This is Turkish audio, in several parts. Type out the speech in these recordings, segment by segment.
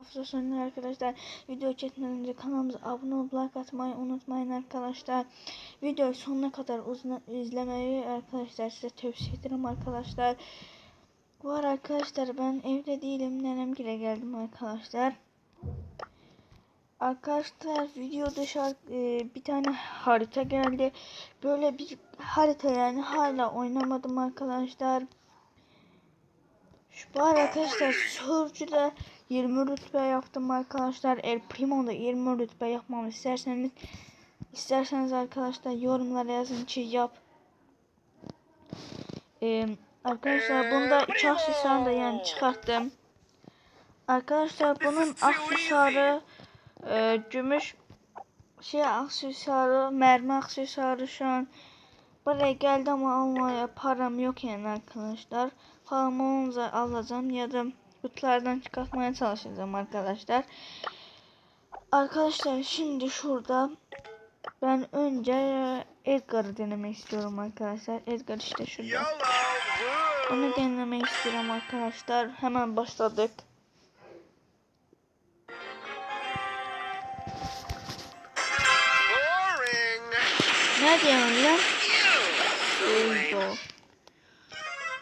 Hafta sonu arkadaşlar video çekmeden önce kanalımıza abone olup like atmayı unutmayın arkadaşlar. Videoyu sonuna kadar uzun izlemeyi arkadaşlar size tavsiye ederim arkadaşlar. Ara arkadaşlar ben evde değilim. Nenemgile geldim arkadaşlar. Arkadaşlar video dışarı e, bir tane harita geldi. Böyle bir harita yani hala oynamadım arkadaşlar. Şu arada arkadaşlar Surge'da 20 rütbe yaptım arkadaşlar. El Primo'da 20 rütbe yapmamı isterseniz isterseniz arkadaşlar yorumlara yazın ki yap. Ee, arkadaşlar bunda iç aksesuarını da yani çıkarttım. Arkadaşlar bunun aksesuarı e, gümüş şey aksesuarı, mermi aksesuarı şu an buraya geldi ama almaya param yok yani arkadaşlar. Param olunca alacağım ya da kutulardan çıkartmaya çalışacağım arkadaşlar. Arkadaşlar şimdi şurada ben önce Edgar'ı denemek istiyorum arkadaşlar. Edgar işte şurada. Onu denemek istiyorum arkadaşlar. Hemen başladık. Boring. Ne diyorsun lan? Öldü.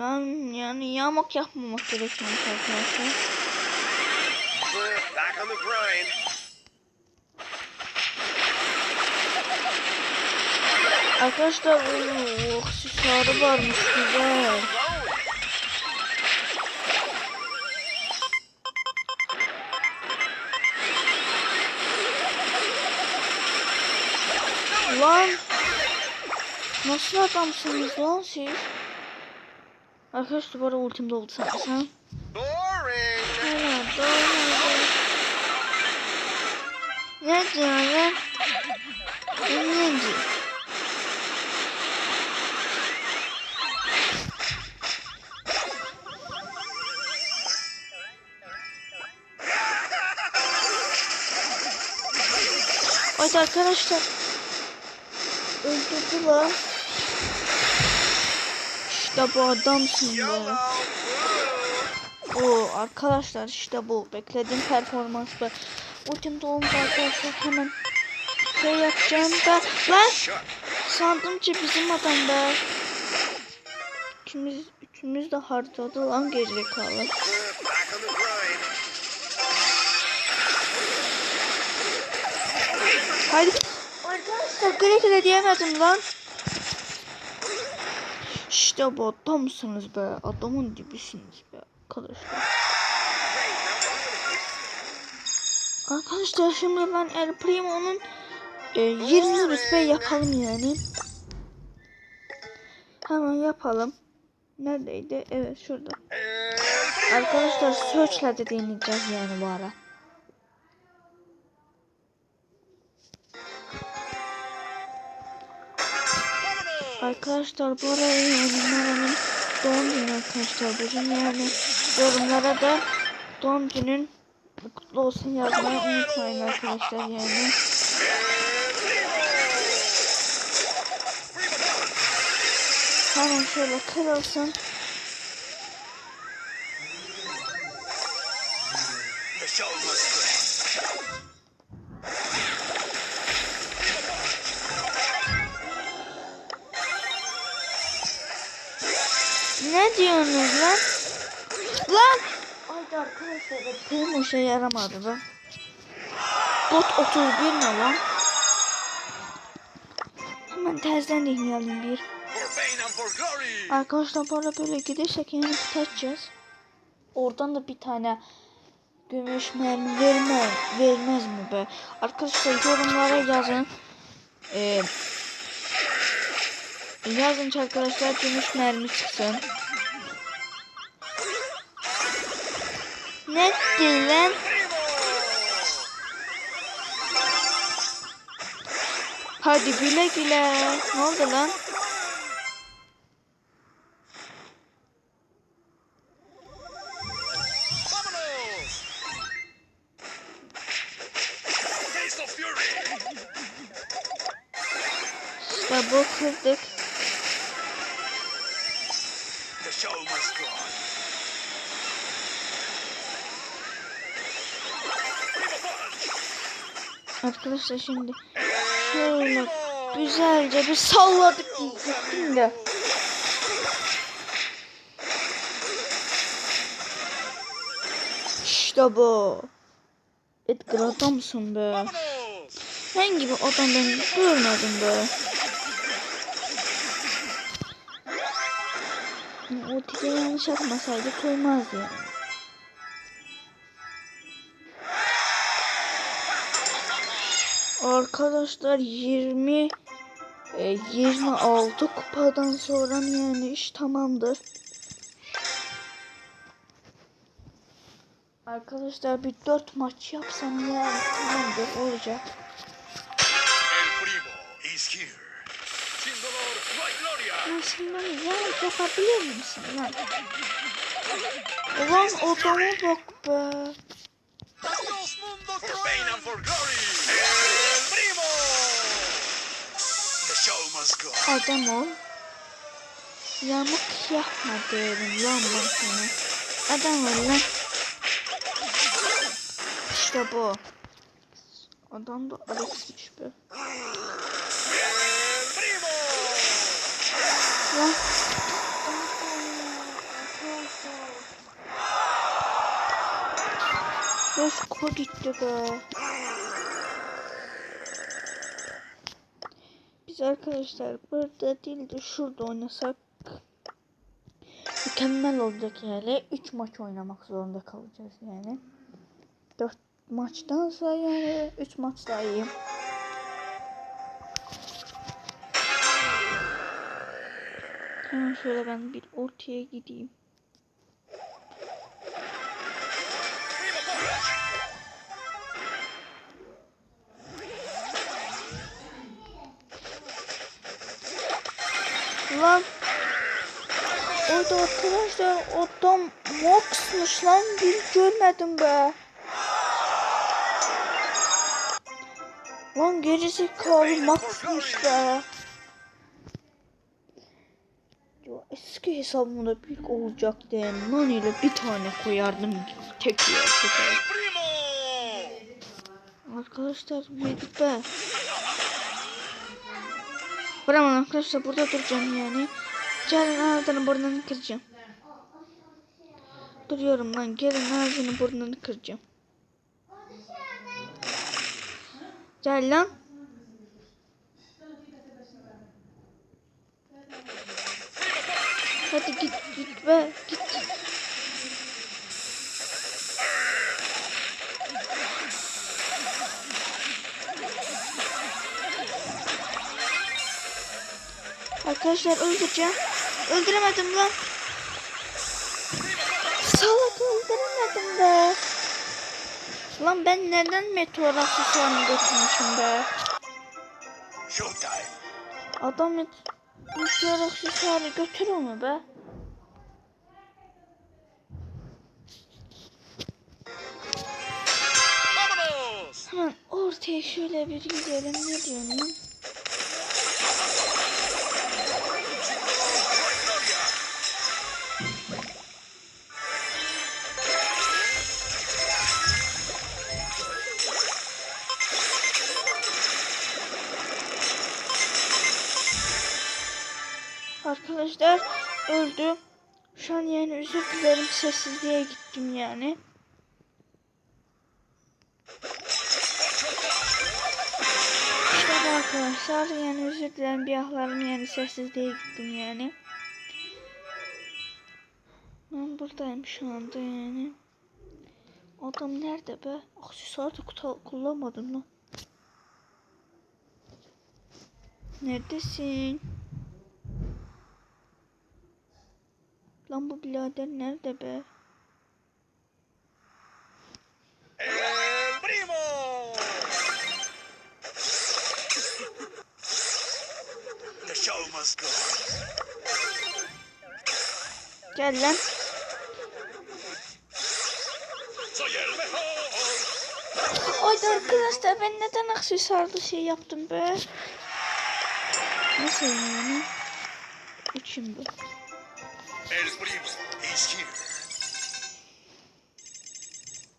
Lan yani yamuk yapmamak gerekiyormuş arkadaşlar. Back on the grind. Arkadaşlar o aksesuarı varmış güzel. Lan Nasıl adamsınız lan siz? Arkadaşlar bu arada ultim doldu sanırsam. Hala dolmadı. Ne diyor? Ne diyor? Hadi arkadaşlar. Öldürdü lan. İşte bu adamsın be. Oo arkadaşlar işte bu beklediğim performans bu. Ultim dolunca arkadaşlar hemen şey yapacağım da lan sandım ki bizim adam be. Üçümüz, üçümüz de harcadı lan gerizekalı. Haydi. Arkadaşlar güle diyemedim lan. İşte bu adamsınız be. Adamın dibisiniz be arkadaşlar. Arkadaşlar şimdi ben El Primo'nun e, 20 rütbe yapalım yani. Hemen yapalım. Neredeydi? Evet şurada. Arkadaşlar search'le de deneyeceğiz yani bu ara. Arkadaşlar bu arada yani Mera'nın doğum günü arkadaşlar bugün yani yorumlara da doğum günün kutlu olsun yazmayı unutmayın arkadaşlar yani. Hemen şöyle kırılsın. Diyorsunuz lan? Lan! Haydi arkadaşlar benim işe yaramadı be. Bot 31 ne lan? Hemen tersten deneyelim bir. Arkadaşlar böyle böyle gidersek yani tutacağız. Oradan da bir tane gümüş mermi verme, vermez mi be? Arkadaşlar yorumlara yazın. Ee, yazın arkadaşlar gümüş mermi çıksın. Ne diyor lan? Hadi güle güle. Ne oldu lan? İşte bu kırdık. Arkadaşlar şimdi şöyle güzelce bir salladık diyecektim de. İşte bu. Edgar adamsın be. Sen gibi adam ben görmedim be. O tike yanlış atmasaydı koymaz yani. Arkadaşlar 20 e, 26 kupadan sonra yani iş tamamdır. Arkadaşlar bir 4 maç yapsam yani tamamdır olacak. El primo is here. Sin dolor, no hay gloria. Ya sen bana yanlış yapabilir misin lan? Ulan odama bak be. For pain and for glory. Adam ol. Yamuk yapma derim lan ben sana. Adam ol lan. İşte bu. Adam da Alex'miş be. Lan. Yosko gitti be. Arkadaşlar burada değil de şurada oynasak mükemmel olacak yani. 3 maç oynamak zorunda kalacağız yani. 4 maçtansa yani 3 maç daha iyi. Hemen şöyle ben bir ortaya gideyim. Orada arkadaşlar adam Max'mış lan bir görmedim be. Lan gerizekalı Max'mış be. Ya eski hesabımda büyük olacak diye nan ile bir tane koyardım tek yer. Arkadaşlar yedik be. Bırakın arkadaşlar burada duracağım yani. Gelin ağzını burnunu kıracağım. Duruyorum lan gelin ağzını burnunu kıracağım. Gel lan. Hadi git git be Arkadaşlar öldüreceğim. Öldüremedim lan. Salak öldüremedim be. Lan ben neden meteor aksesuarını götürmüşüm be? Adam met- meteor aksesuarı götür onu be. Hemen ortaya şöyle bir gidelim. Ne diyorsun lan? Arkadaşlar öldü. Şu an yani özür dilerim sessizliğe gittim yani. İşte arkadaşlar yani özür dilerim bir ahlarım yani sessizliğe gittim yani. Ben buradayım şu anda yani. Adam nerede be? Aksesuar da kullanmadım lan. Neredesin? Lan bu birader nerede be? El primo. The show must go. Gel lan. Oyda arkadaşlar ben neden aksesuarda şey yaptım be? Nasıl yani? İçim bu. El primo is here.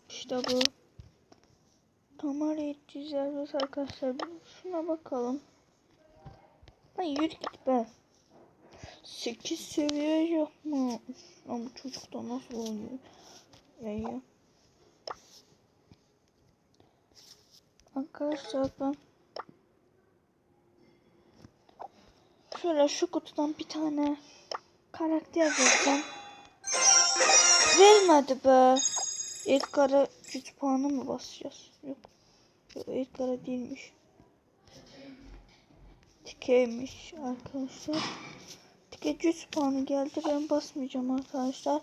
İşte bu. Kamerayı düzelteceğiz arkadaşlar. Bir Şuna bakalım. Ay yürü git be. 8 seviye yok mu? Ama çocuk da nasıl oynuyor? Ya ya. Arkadaşlar ben şöyle şu kutudan bir tane karakter vereceğim. Vermedi be. İlk ara güç puanı mı basacağız? Yok. Yok ilk ara değilmiş. Tikeymiş arkadaşlar. Tike güç puanı geldi. Ben basmayacağım arkadaşlar.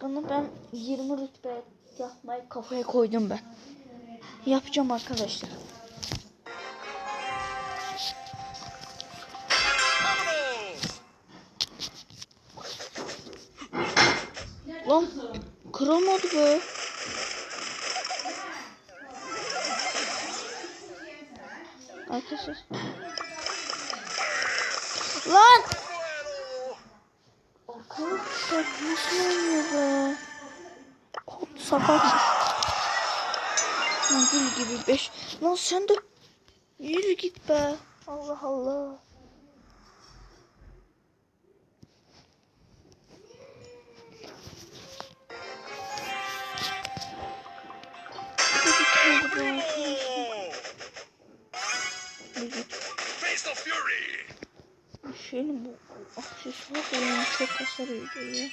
Bunu ben 20 rütbe yapmayı kafaya koydum ben. Yapacağım arkadaşlar. Kıramadı be. Arkadaşlar. Lan! Arkadaşlar nasıl oynuyor be? Kod sakat. Gül gibi beş. Lan sen de yürü git be. Allah Allah. Şeyin bu aksesuar da yani çok hasar ediyor ya.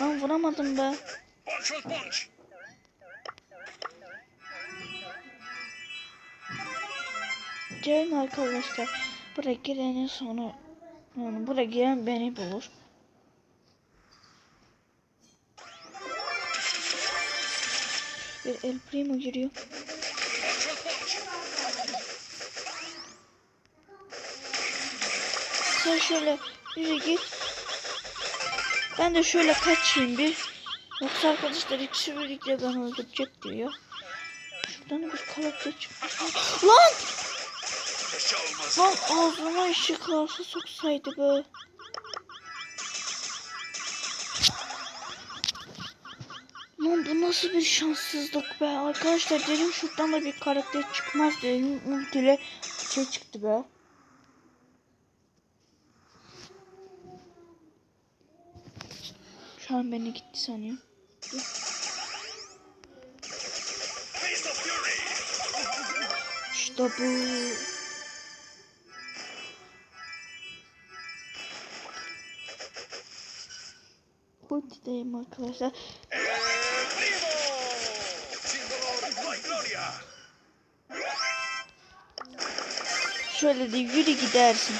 Lan vuramadım be. Gelin arkadaşlar. Buraya girenin sonra yani buraya giren beni bulur. El Primo giriyor. Sen şöyle yürü git. Ben de şöyle kaçayım bir. Yoksa arkadaşlar ikisi birlikte beni öldürecek diyor. Şuradan da bir karakter çıkmış. Lan! Lan ağzıma ışık alsa soksaydı be. Lan bu nasıl bir şanssızlık be. Arkadaşlar dedim şuradan da bir karakter çıkmaz dedim. Ultiyle şey çıktı be. Şu an beni gitti Fury! İşte bu. Ultideyim arkadaşlar. Şöyle de yürü gidersin.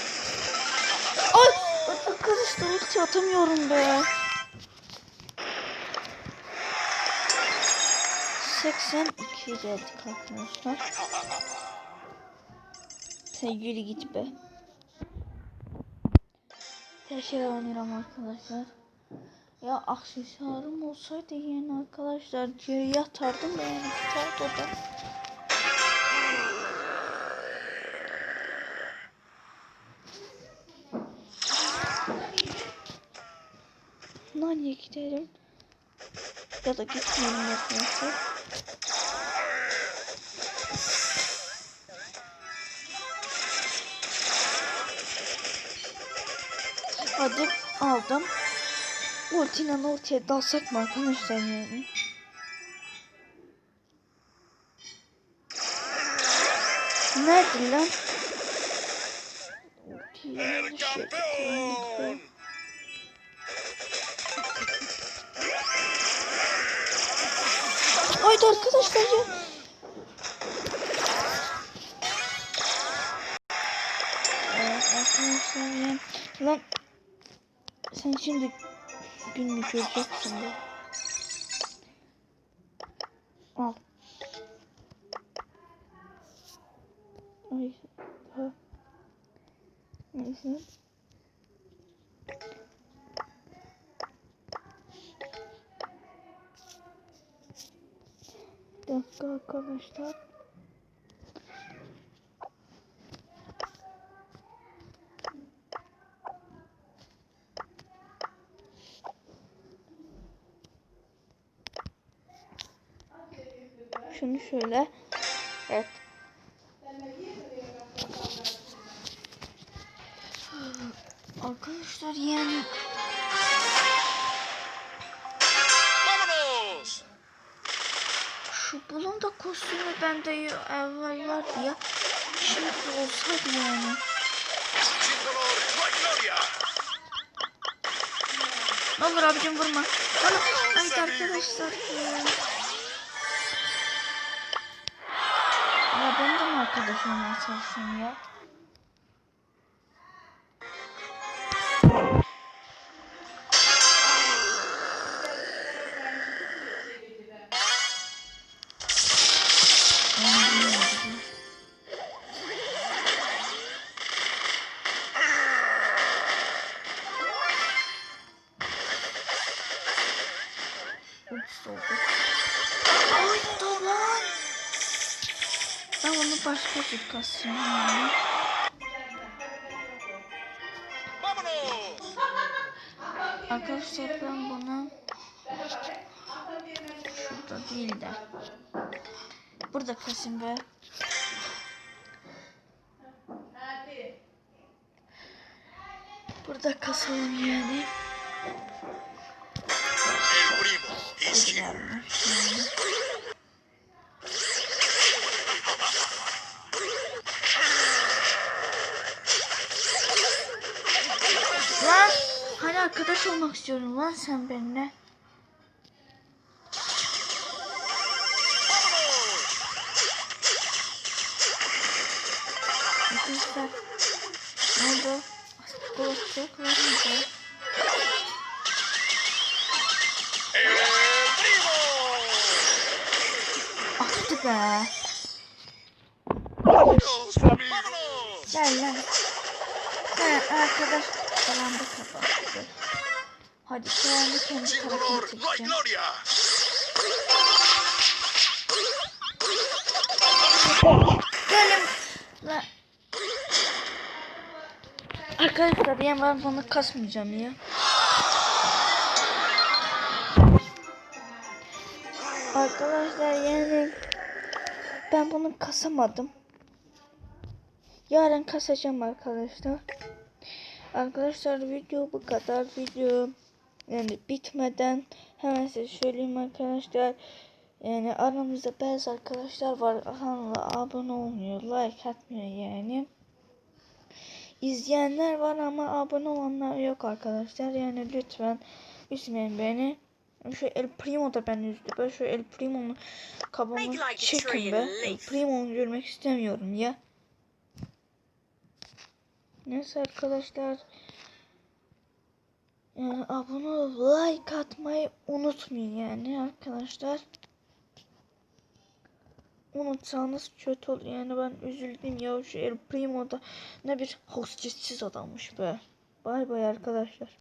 Ay! Arkadaşlar ulti atamıyorum be. 82 geldik arkadaşlar. Sen yürü git be. Teşekkür ederim arkadaşlar. Ya aksesuarım olsaydı yani arkadaşlar geri yatardım da yani tutardı da. Naniye. Ya da gitmeyelim arkadaşlar. Hadi aldım. Ultinen ultiye dalsak mı arkadaşlar yani? Nerede lan? Ultiyi ¡El yanlış yere kullandık be. campeón! Haydi arkadaşlar ya. Evet arkadaşlar ya. Lan sen şimdi gününü göreceksin de. Al. Ay. Ha. Neyse. Bir dakika arkadaşlar. Şunu şöyle. Evet. Arkadaşlar yani şu bunun da kostümü bende evvel vardı ya. Şimdi olsaydı yani. Ne olur abicim vurma. Bana haydi arkadaşlar. Olmaya çalışıyorum ya? Yani. ¡Vámonos! Arkadaşlar ben bunu şurada değil de burada kasayım be. Burada kasalım yani. El primo is here. Güzelmiş yani. Lan hani olmak istiyorum lan sen benimle. Arkadaşlar ne oldu? Kulaklık var mıydı? El primo. Attı be. Gel lan. Sen arkadaş falan da kapattı. Hadi kendi kendi dolor, no hay çekeceğim. gloria. Gelin. Lan. Arkadaşlar yani ben bunu kasmayacağım ya. Arkadaşlar yani ben bunu kasamadım. Yarın kasacağım arkadaşlar. Arkadaşlar video bu kadar. Video yani bitmeden hemen size söyleyeyim arkadaşlar. Yani aramızda bazı arkadaşlar var. Kanala abone olmuyor, like atmıyor yani. İzleyenler var ama abone olanlar yok arkadaşlar. Yani lütfen üzmeyin beni. Şu El Primo da beni üzdü. Ben şu El Primo'nun a çekin be. El. Primo'nu görmek istemiyorum ya. Neyse arkadaşlar. Yani abone olup like atmayı unutmayın yani arkadaşlar. Unutsanız kötü olur. Yani ben üzüldüm ya şu El Primo da ne bir hostissiz adammış be. Bay bay arkadaşlar.